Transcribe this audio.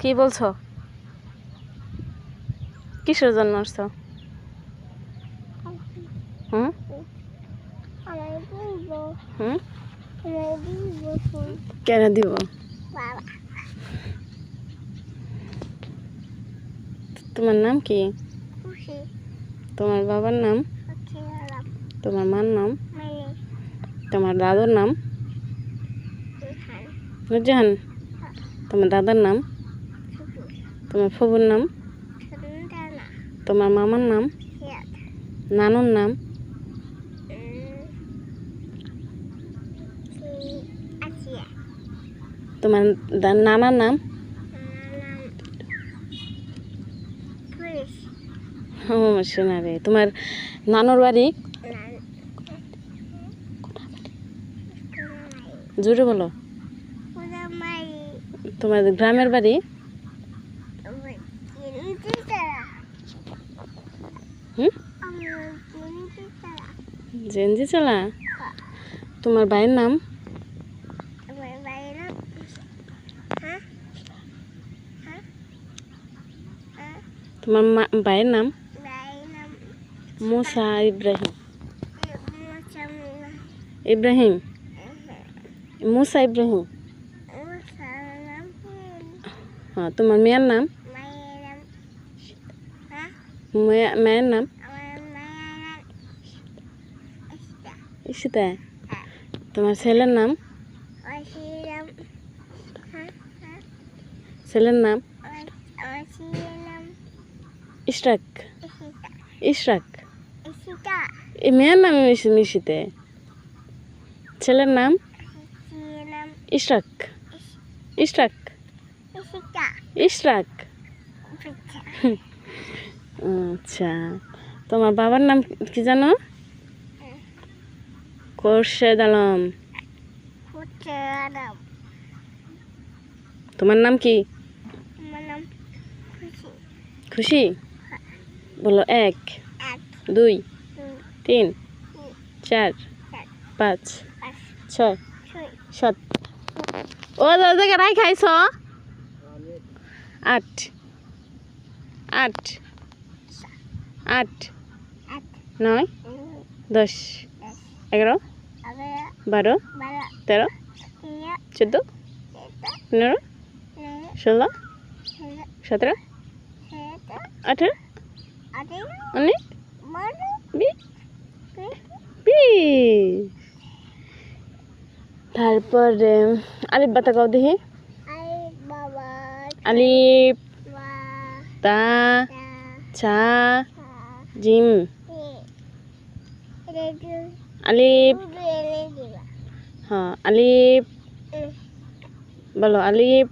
কি বলছো? কিসের জন্য আসছো? হুম? হুম? কেন দিব? তোমার নাম কি? তোমার বাবার নাম? তোমার মার নাম? তোমার দাদুর নাম? নুরজাহান তোমার দাদার নাম? তোমার ফুবুর নাম? তোমার মামার নাম? নানুর নাম? তোমার নানার নাম? শোনা রে তোমার নানুর বাড়ি? জোরে বলো। তোমার গ্রামের বাড়ি? চিনতে তারা হুম? আমার চিনতে তারা জেনজি চালা? তোমার ভাইয়ের নাম? আমার বাইরে হ্যাঁ হ্যাঁ হ্যাঁ তোমার মা ভাইয়ের নাম? বাইরে নাম মুসা ইব্রাহিম। মোসাম ইব্রাহিম? মুসা ইব্রাহিম। হ্যাঁ তোমার মেয়ের নাম? মায়ের নাম? ইস্তা তোমার ছেলের নাম? ছেলের নাম? ইশরাক। ইশরাক। মেয়ের নাম মিশ- মিশিতে ছেলের নাম? ইশরাক। ইশরাক। ইশরাক? আচ্ছা। তোমার বাবার নাম কি জানো? খোরশেদ আলম। তোমার নাম কি? খুশি। খুশি? বলো এক দুই তিন চার পাঁচ ছয় সাত। ও জায়গা রাই খাইছ? আট। আট। আট। নয়। দশ। এগারো। বারো। তেরো। চোদ্দ। পনেরো। ষোলো। সতেরো। আঠেরো। উনিশ। তারপরে, আলিফ বাতা কাও দেখি। আলিফ মা তা তা ছা তা জিম তে রেডিও আলিফ বেলে দিবা হ্যাঁ আলিফ বলো আলিফ